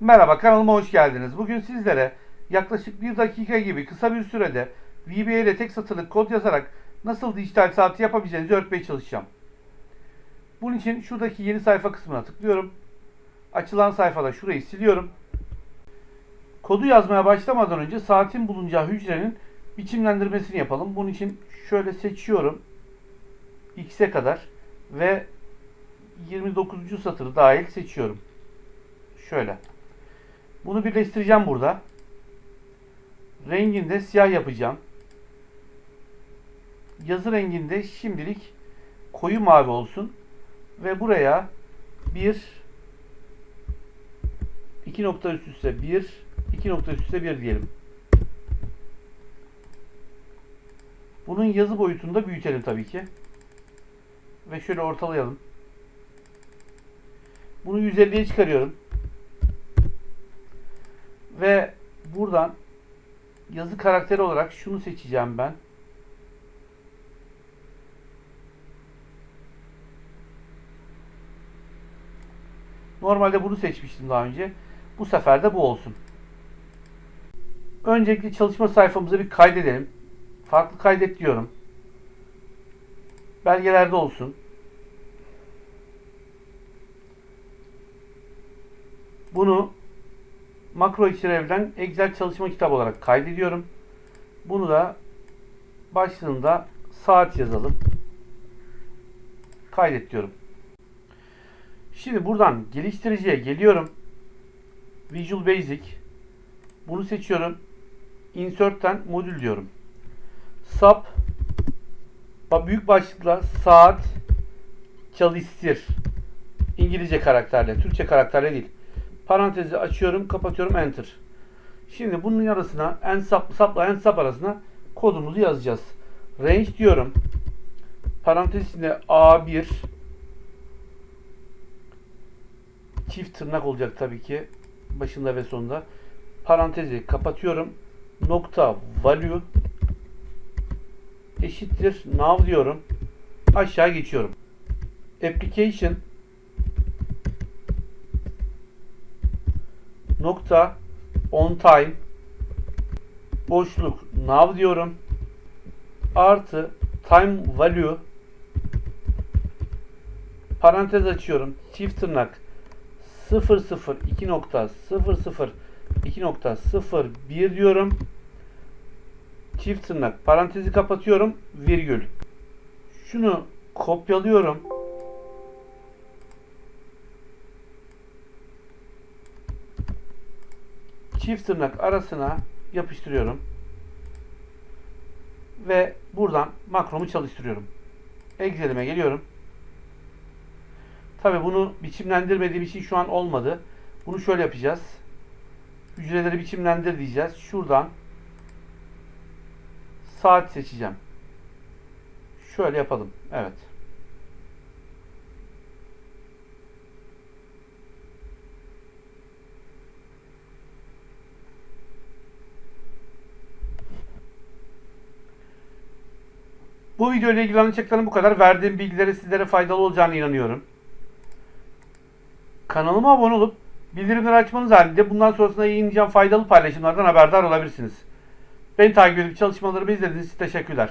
Merhaba kanalıma hoş geldiniz. Bugün sizlere yaklaşık bir dakika gibi kısa bir sürede VBA ile tek satırlık kod yazarak nasıl dijital saati yapabileceğinizi öğretmeye çalışacağım. Bunun için şuradaki yeni sayfa kısmına tıklıyorum. Açılan sayfada şurayı siliyorum. Kodu yazmaya başlamadan önce saatin bulunacağı hücrenin biçimlendirmesini yapalım. Bunun için şöyle seçiyorum. X'e kadar ve 29. satırı dahil seçiyorum. Şöyle. Bunu birleştireceğim burada. Rengini de siyah yapacağım. Yazı renginde şimdilik koyu mavi olsun. Ve buraya bir iki nokta üst üste bir iki nokta üst üste bir diyelim. Bunun yazı boyutunu da büyütelim tabii ki. Ve şöyle ortalayalım. Bunu 150'ye çıkarıyorum. Ve buradan yazı karakteri olarak şunu seçeceğim ben. Normalde bunu seçmiştim daha önce. Bu sefer de bu olsun. Öncelikle çalışma sayfamıza bir kaydedelim. Farklı kaydet diyorum. Belgelerde olsun. Bunu makro işlevden Excel çalışma kitabı olarak kaydediyorum. Bunu da başlığında saat yazalım. Kaydet diyorum. Şimdi buradan geliştiriciye geliyorum. Visual Basic. Bunu seçiyorum. Insert'ten modül diyorum. Sub büyük başlıkla saat çalıştır. İngilizce karakterle, Türkçe karakterle değil. Parantezi açıyorum, kapatıyorum, enter. Şimdi bunun arasına en sap, sapla en sap arasına kodumuzu yazacağız. Range diyorum. Parantez içinde A1 çift tırnak olacak tabii ki başında ve sonunda. Parantezi kapatıyorum. Nokta value eşittir now diyorum. Aşağı geçiyorum. Application nokta on time boşluk now diyorum. Artı time value parantez açıyorum. Çift tırnak 00 2 nokta 00 2 nokta 01 diyorum. Çift tırnak parantezi kapatıyorum. Virgül. Şunu kopyalıyorum. Çift tırnak arasına yapıştırıyorum. Ve buradan makromu çalıştırıyorum. Excel'ime geliyorum. Tabi bunu biçimlendirmediğim için şu an olmadı. Bunu şöyle yapacağız. Hücreleri biçimlendir diyeceğiz. Şuradan saat seçeceğim. Şöyle yapalım. Evet. Bu video ile ilgili anlatacaklarım bu kadar. Verdiğim bilgileri sizlere faydalı olacağını inanıyorum. Kanalıma abone olup bildirimleri açmanız halinde bundan sonrasında yayınlayacağım faydalı paylaşımlardan haberdar olabilirsiniz. Beni takip edip çalışmalarımı izlediğiniz için teşekkürler.